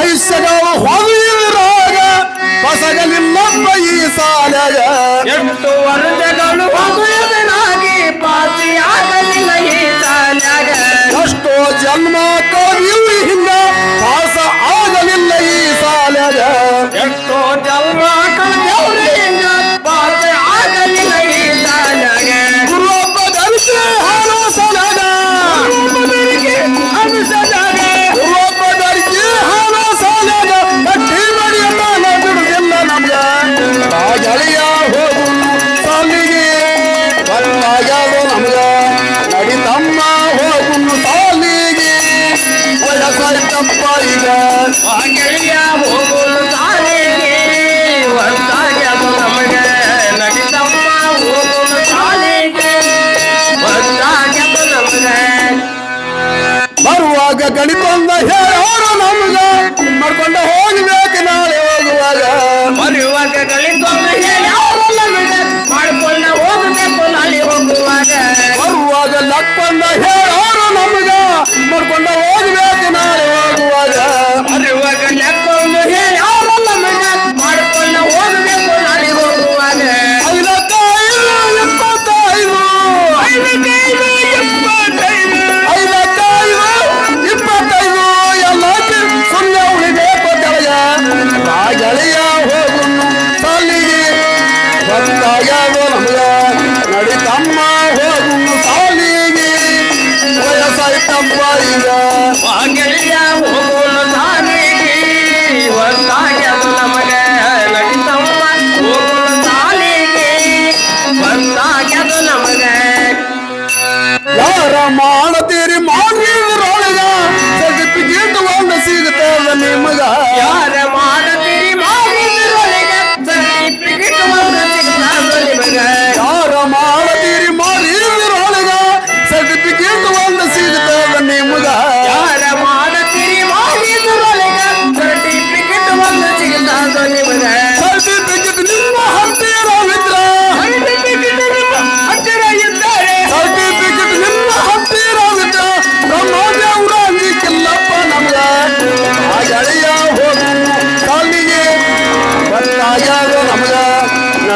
ಆಯುಷ್ಯಗಳು ಹೊದಲಿರಾಗ ಬಸಗಲಿಲ್ಲಪ್ಪ ಈ ಸಾಲಗ ಎಂಟು ವರ್ಷಗಳು ಹೊದಲಿನಾಗಿ ಪಾತಿಯಾಗಲಿಲ್ಲ ಈ ಸಾಲಗ ಎಷ್ಟೋ ಜನ್ಮ ಕವಿಯು ಹಿಂಗ Yeah.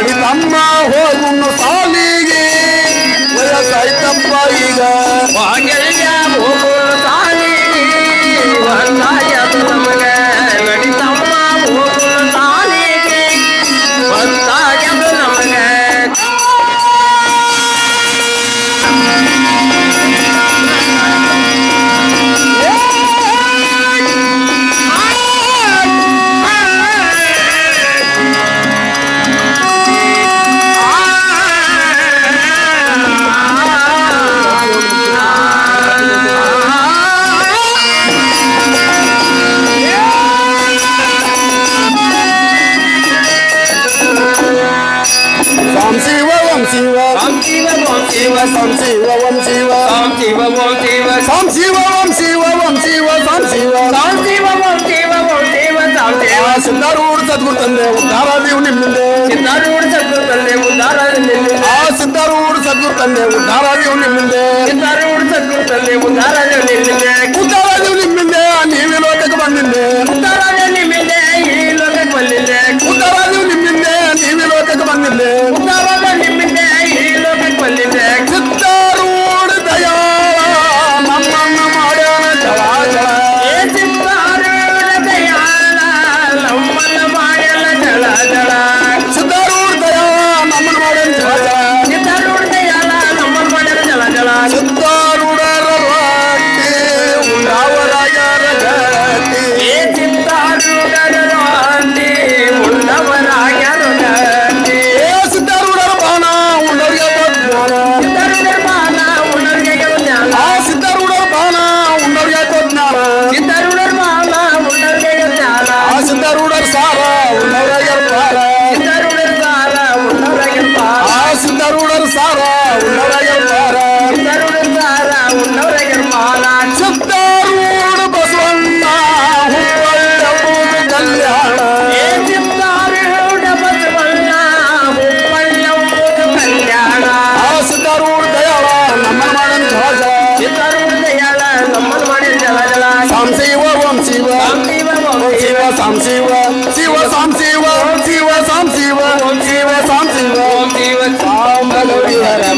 ಮಾಡಿ ತಮ್ಮ ಹೋಗುನ್ನು ಸಾಲಿಗೆ ಈಗ ಹೋಗು జీవ ఓం జీవ ఓం జీవ ఓం జీవ ఓం జీవ ఓం జీవ ఓం జీవ ఓం జీవ ఓం జీవ ఓం జీవ ఓం జీవ ఓం జీవ ఓం జీవ ఓం జీవ ఓం జీవ ಸಿದ್ಧಾರೂಢ ಸದ್ಗುರು ತಂದೆ ಉದ್ಧಾರ ನೀವು ನಿಮ್ಮಿಂದೆ ಸಿದ್ಧಾರೂಢ ಸದ್ಗುರು ತಂದೆ ಉದ್ಧಾರ ನಿಮ್ಮಿಂದೆ ಆ ಸಿದ್ಧಾರೂಢ ಸದ್ಗುರು ತಂದೆ ಉದ್ಧಾರ ನೀವು ನಿಮ್ಮಿಂದೆ ಸಿದ್ಧಾರೂಢ ಸದ್ಗುರು ತಂದೆ ಉದ್ಧಾರ ನೀವು ನಿಮ್ಮಿಂದೆ சித்தர் சார உன்னரையர் பார சித்தருடன் சார உன்னரையர் பார சித்தருடன் சார உன்னரை 三七五，七五三七五，七五三七五，七五三七五，七五三七五。